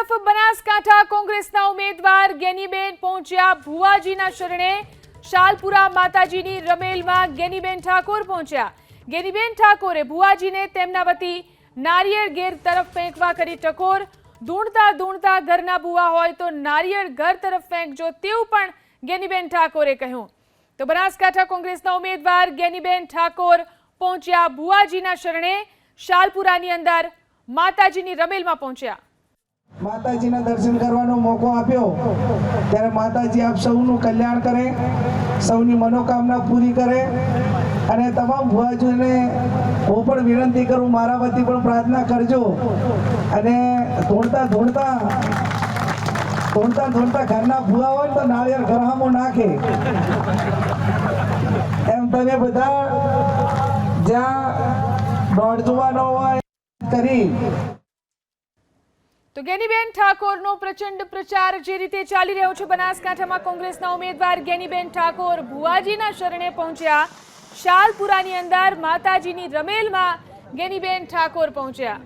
તરફ બનાસકાંઠા કોંગ્રેસના ઉમેદવાર ગેનીબેન પહોંચ્યા ભુવાજીના શરણે. શાલપુરા માતાજીની રમેલમાં ગેનીબેન ઠાકોર પહોંચ્યા. ગેનીબેન ઠાકોરે ભુવાજીને તેમના વતી નારિયેળ ઘેર તરફ ફેંકવા કરી ટકોર. ધૂણતા ધૂણતા ઘરના ભુવા હોય તો નારિયેળ ઘર તરફ ફેંકજો તેવું પણ ગેનીબેન ઠાકોરે કહ્યું. તો બનાસકાંઠા કોંગ્રેસના ઉમેદવાર ગેનીબેન ઠાકોર પહોંચ્યા ભુવાજીના શરણે. શાલપુરાની અંદર માતાજીની રમેલમાં પહોંચ્યા. માતાજીના દર્શન કરવાનો મોકો આપ્યો. ત્યારે માતાજી આપ સૌનું કલ્યાણ કરે, સૌની મનોકામના પૂરી કરે અને તમામ ભુવાજીને હું પણ વિનંતી કરું, મારા વતી પણ પ્રાર્થના કરજો. અને ધોળતા ધોળતા ધોળતા ધોળતા ઘરના ભૂવા હોય તો નાળિયેર ઘરહામો નાખે. એમ તમે બધા જ્યાં દોડ જોવાનો હોય, કરી તો ગેનીબેન ઠાકોરનો પ્રચંડ પ્રચાર જે રીતે ચાલી રહ્યો છે બનાસકાંઠામાં કોંગ્રેસના ઉમેદવાર ગેનીબેન ઠાકોર ભુવાજીના શરણે પહોંચ્યા. શાલપુરાની અંદર માતાજીની રમેલમાં ગેનીબેન ઠાકોર પહોંચ્યા.